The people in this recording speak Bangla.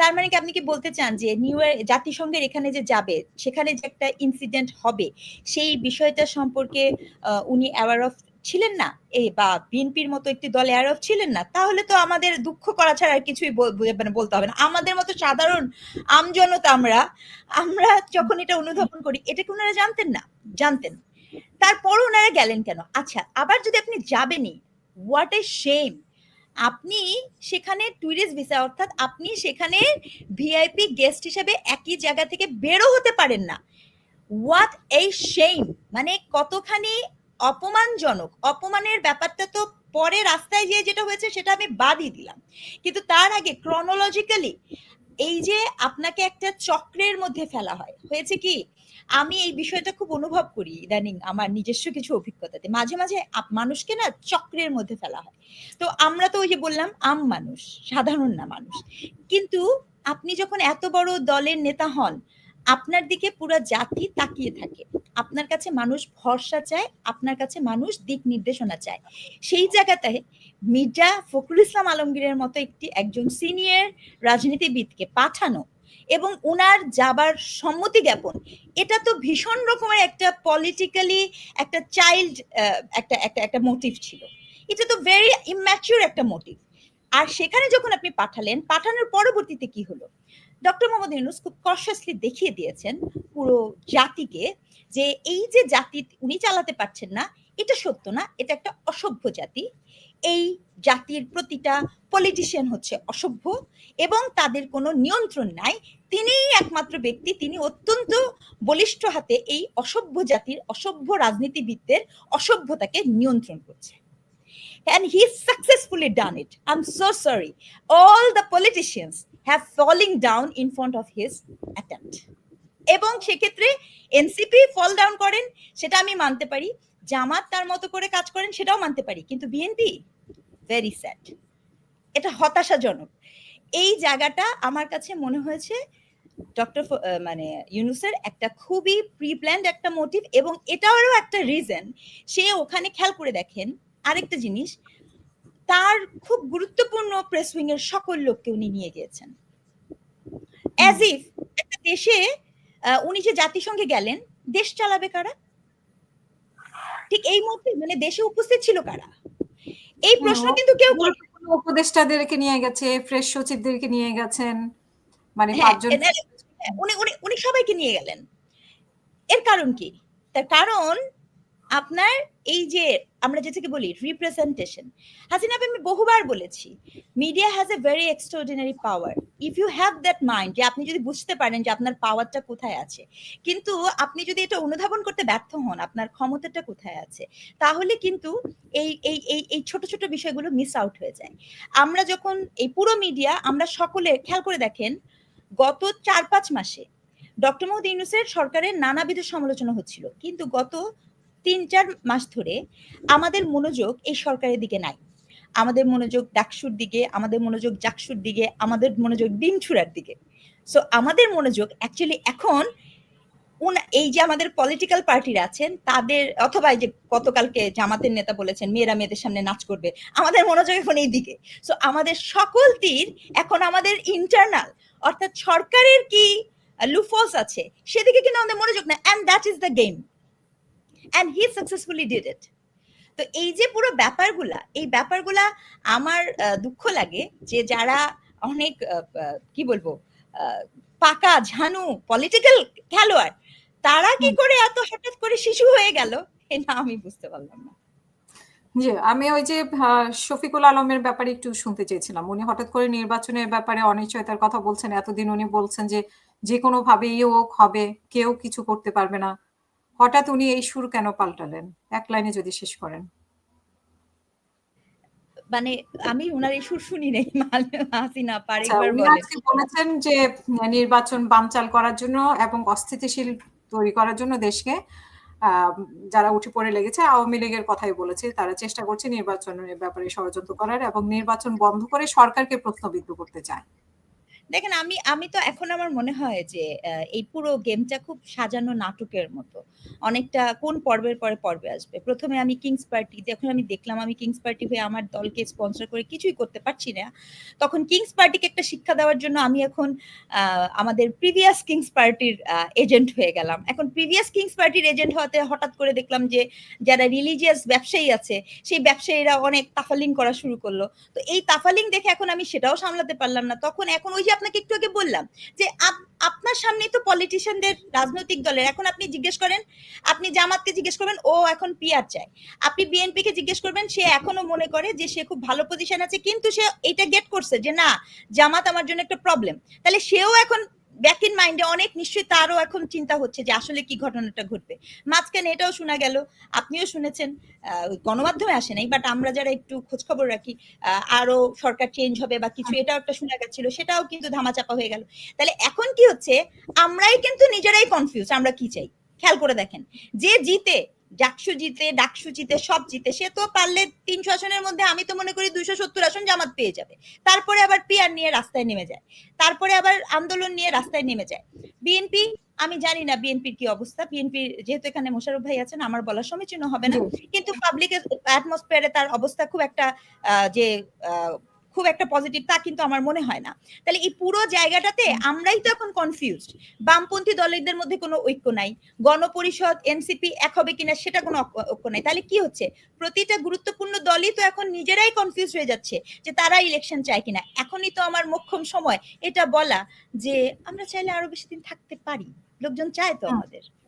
তার মানে কি আপনি কি বলতে চান যে নিউ ইয়ার জাতিসংঘের এখানে যে যাবে, সেখানে যে একটা ইনসিডেন্ট হবে, সেই বিষয়টা সম্পর্কে উনি অ্যাওয়ার অফ ছিলেন না? এই বা বিএনপির মতো একটি দলে অ্যাওয়ার অফ ছিলেন না? তাহলে তো আমাদের দুঃখ করা ছাড়া আর কিছুই মানে বলতে হবে না। আমাদের মতো সাধারণ আমজনতা আমরা আমরা যখন এটা অনুধাবন করি, এটা কি ওনারা জানতেন না? জানতেন। তারপর ওনারা গেলেন কেন? আচ্ছা আবার যদি আপনি যাবেনই হোয়াট এ শেম আপনি সেখানে ট্যুরিস্ট ভিসা অর্থাৎ আপনি সেখানে ভিআইপি গেস্ট হিসেবে একই জায়গা থেকে বেরো হতে পারেন না। হোয়াট এই শেম মানে কতখানি অপমানজনক। অপমানের ব্যাপারটা তো পরে রাস্তায় গিয়ে যেটা হয়েছে সেটা আমি বাদই দিলাম। কিন্তু তার আগে ক্রনোলজিক্যালি এই যে আপনাকে একটা চক্রের মধ্যে ফেলা হয়, হয়েছে কি? আমি এই বিষয়টা খুব অনুভব করি ইদানিং আমার নিজস্ব কিছু অভিজ্ঞতাতে। মাঝে মাঝে মানুষকে না চক্রের মধ্যে ফেলা হয়। তো আমরা তো ওই যে বললাম, আম মানুষ, সাধারণ না মানুষ। কিন্তু আপনি যখন এত বড় দলের নেতা হন আপনার দিকে পুরো জাতি তাকিয়ে থাকে। আপনার কাছে মানুষ ভরসা চায়, আপনার কাছে মানুষ দিক নির্দেশনা চায়। সেই জায়গাটায় মির্জা ফখরুল ইসলাম আলমগীরের মতো একটি একজন সিনিয়র রাজনীতিবিদকে পাঠানো এবং উনার যাবার সম্মতি জ্ঞাপন, এটা তো ভীষণ রকমের একটা পলিটিক্যালি একটা চাইল্ড একটা একটা একটা মোটিভ ছিল। এটা তো ভেরি ইম্যাচিউর একটা মোটিভ আর সেখানে যখন আপনি পাঠালেন, পাঠানোর পরবর্তীতে কি হলো? ডক্টর মোহাম্মদ ইউনুস খুব কনসিয়াসলি দেখিয়ে দিয়েছেন পুরো জাতিকে যে এই যে জাতি উনি চালাতে পারছেন না, এটা সত্য না, এটা একটা অসভ্য জাতি এই জাতির প্রতিটা পলিটিশিয়ান হচ্ছে অসভ্য এবং তাদের কোনো নিয়ন্ত্রণ নাই তিনিই একমাত্র ব্যক্তি, তিনি অত্যন্ত বলিষ্ঠ হাতে এই অসভ্য জাতির, অসভ্য রাজনীতিবিদদের অসভ্যতাকে নিয়ন্ত্রণ করছে and he successfully done it. I'm so sorry. All the politicians have falling down in front of his attempt. এবং সেক্ষেত্রে এনসিপি ফল ডাউন করেন, সেটা আমি মানতে পারি। জামাত তার মতো করে কাজ করেন, সেটাও মানতে পারি। কিন্তু বিএনপি ভেরি স্যাড এটা হতাশাজনক। এই জায়গাটা আমার কাছে মনে হয়েছে ডক্টর মানে ইউনুসের একটা খুবই প্রি প্ল্যান্ড একটা মোটিভ এবং এটারও একটা রিজন সে ওখানে খেয়াল করে দেখেন আরেকটা জিনিস, তার খুব গুরুত্বপূর্ণ প্রেস উইং এর সকল লোককে উনি নিয়ে গিয়েছেন। অ্যাজ ইফ একটা দেশে উনি যে জাতিসংঘে গেলেন দেশ চালাবে কারা? ঠিক এই মুহূর্তে মানে দেশে উপস্থিত ছিল কারা? এই প্রশ্ন কিন্তু কেউ উপদেষ্টাদেরকে নিয়ে গেছে ফ্রেশ সচিবদেরকে নিয়ে গেছেন মানে হ্যাঁ, উনি উনি উনি সবাইকে নিয়ে গেলেন। এর কারণ কি? তার কারণ আপনার এই যে আমরা যেটাকে বলি রিপ্রেজেন্টেশন হাসিনা আমি বহুবার বলেছি media has a very extraordinary power if you have that mind যে আপনি যদি বুঝতে পারেন যে আপনার পাওয়ারটা কোথায় আছে, কিন্তু আপনি যদি এটা অনুধাবন করতে ব্যর্থ হন, আপনার ক্ষমতাটা কোথায় আছে, তাহলে কিন্তু এই এই এই এই ছোট ছোট বিষয়গুলো মিস আউট হয়ে যায়। আমরা যখন এই পুরো মিডিয়া আমরা সকলে খেয়াল করে দেখেন, গত চার, পাঁচ মাসে ডক্টর মোহাম্মদ ইউনুসের সরকারের নানাবিধ সমালোচনা হচ্ছিল, কিন্তু গত তিন চার মাস ধরে আমাদের মনোযোগ এই সরকারের দিকে নাই। আমাদের মনোযোগ ডাকসুর দিকে, আমাদের মনোযোগ জাকসুর দিকে, আমাদের মনোযোগ ডিম ছুড়ার দিকে। সো আমাদের মনোযোগ অ্যাকচুয়ালি এখন এই যে আমাদের পলিটিক্যাল পার্টিরা আছেন, তাদের, অথবা এই যে গতকালকে জামাতের নেতা বলেছেন, মেয়েরা মেয়েদের সামনে নাচ করবে, আমাদের মনোযোগ এখন এই দিকে। সো আমাদের সকল তীর এখন আমাদের ইন্টারনাল অর্থাৎ সরকারের কি লুফলস আছে, সেদিকে কিন্তু আমাদের মনোযোগ না and that is the game and he successfully did it তো এই যে পুরো ব্যাপারগুলা এই ব্যাপারগুলা আমার দুঃখ লাগে যে যারা অনেক কি বলব পাকা ঝানু পলিটিক্যাল খেলোয়াড় তারা কি করে এত হঠাৎ করে শিশু হয়ে গেল? এটা আমি বুঝতে পারলাম না। জি আমি ওই যে শফিকুল আলমের ব্যাপারে একটু শুনতে চেয়েছিলাম। উনি হঠাৎ করে নির্বাচনের ব্যাপারে অনিশ্চয়তার কথা বলছেন। এতদিন উনি বলছেন যে যে কোনো ভাবেই হোক হবে কেউ কিছু করতে পারবে না। হঠাৎ উনি এই সুর কেন পাল্টালেন? এক লাইনে যদি শেষ করেন। মানে আমি ওনার এই সুর শুনি নাই হাসিনা পারে আচ্ছা, বলেছেন যে নির্বাচন বানচাল করার জন্য এবং অস্থিতিশীল তৈরি করার জন্য দেশকে যারা উঠে পড়ে লেগেছে আওয়ামী লীগের কথাই বলেছে। তারা চেষ্টা করছে নির্বাচনের ব্যাপারে ষড়যন্ত্র করার এবং নির্বাচন বন্ধ করে সরকারকে প্রশ্নবিদ্ধ করতে চায়। দেখেন আমি আমি তো এখন আমার মনে হয় যে এই পুরো গেমটা খুব সাজানো নাটকের মতো। অনেকটা কোন পর্বের পরে পর্বে আসবে? প্রথমে আমি কিংস পার্টি যখন আমি দেখলাম আমি কিংস পার্টি হয়ে আমার দলকে স্পন্সর করে কিছুই করতে পারছি না, তখন কিংস পার্টিকে একটা শিক্ষা দেওয়ার জন্য আমি এখন আমাদের প্রিভিয়াস কিংস পার্টির এজেন্ট হয়ে গেলাম। এখন প্রিভিয়াস কিংস পার্টির এজেন্ট হওয়াতে হঠাৎ করে দেখলাম যে, যারা রিলিজিয়াস ব্যবসায়ী আছে, সেই ব্যবসায়ীরা অনেক তাফালিং করা শুরু করল। তো এই তাফালিং দেখে এখন আমি সেটাও সামলাতে পারলাম না। তখন এখন ওই যে আপনাকে একটু আগে বললাম যে আপনার সামনেই তো পলিটিশিয়ানদের রাজনৈতিক দলের। এখন আপনি জিজ্ঞেস করেন, আপনি জামাতকে জিজ্ঞেস করবেন, ও এখন পিয়ার চায়। আপনি বিএনপি কে জিজ্ঞেস করবেন, সে এখনও মনে করে যে সে খুব ভালো পজিশন আছে, কিন্তু সে এটা গেট করছে যে না, জামাত আমার জন্য একটা প্রবলেম তাহলে সেও এখন ব্যাক ইন মাইন্ডে অনেক নিশ্চয়ই তারও এখন চিন্তা হচ্ছে যে আসলে কি ঘটনাটা ঘটবে। মাঝখানে এটাও শোনা গেল আপনিও শুনেছেন গণমাধ্যমে আসে নাই বাট আমরা যারা একটু খোঁজ খবর রাখি আরও সরকার চেঞ্জ হবে বা কিছু এটাও একটা শোনা গেছিল সেটাও কিন্তু ধামাচাপা হয়ে গেল। তাহলে এখন কি হচ্ছে? আমরাই কিন্তু নিজেরাই কনফিউজ আমরা কি চাই? খেয়াল করে দেখেন যে জিতে ডাকসু জিতে ডাকসু জিতে সব জিতে। সে তো পারলে তিনশো আসনের মধ্যে আমি তো মনে করি দুইশো সত্তর আসন জামাত পেয়ে যাবে। তারপরে আবার পিয়ার নিয়ে রাস্তায় নেমে যায়। তারপরে আবার আন্দোলন নিয়ে রাস্তায় নেমে যায়। বিএনপি আমি জানি না বিএনপির কি অবস্থা। বিএনপি যেহেতু এখানে মোশারফ ভাই আছেন আমার বলার সমীচীন হবে না। কিন্তু পাবলিকের অ্যাটমসফিয়ারে তার অবস্থা খুব একটা আহ, যে আহ, খুব একটা পজিটিভ তা কিন্তু আমার মনে হয় না। তাহলে এই পুরো জায়গাটাতে আমরাই তো এখন কনফিউজড বামপন্থী দলের মধ্যে কোনো ঐক্য নাই। গণপরিষদ এনসিপি এক হবে কিনা সেটা কোনো ঐক্য- ঐক্য নাই। তাহলে কি হচ্ছে? প্রতিটা গুরুত্বপূর্ণ দলই তো এখন নিজেরাই কনফিউজ হয়ে যাচ্ছে যে তারা ইলেকশন চায় কিনা। এখনই তো আমার মোক্ষম সময়। এটা বলা যে আমরা চাইলে আরও বেশি দিন থাকতে পারি। লোকজন চায় তো আমাদের।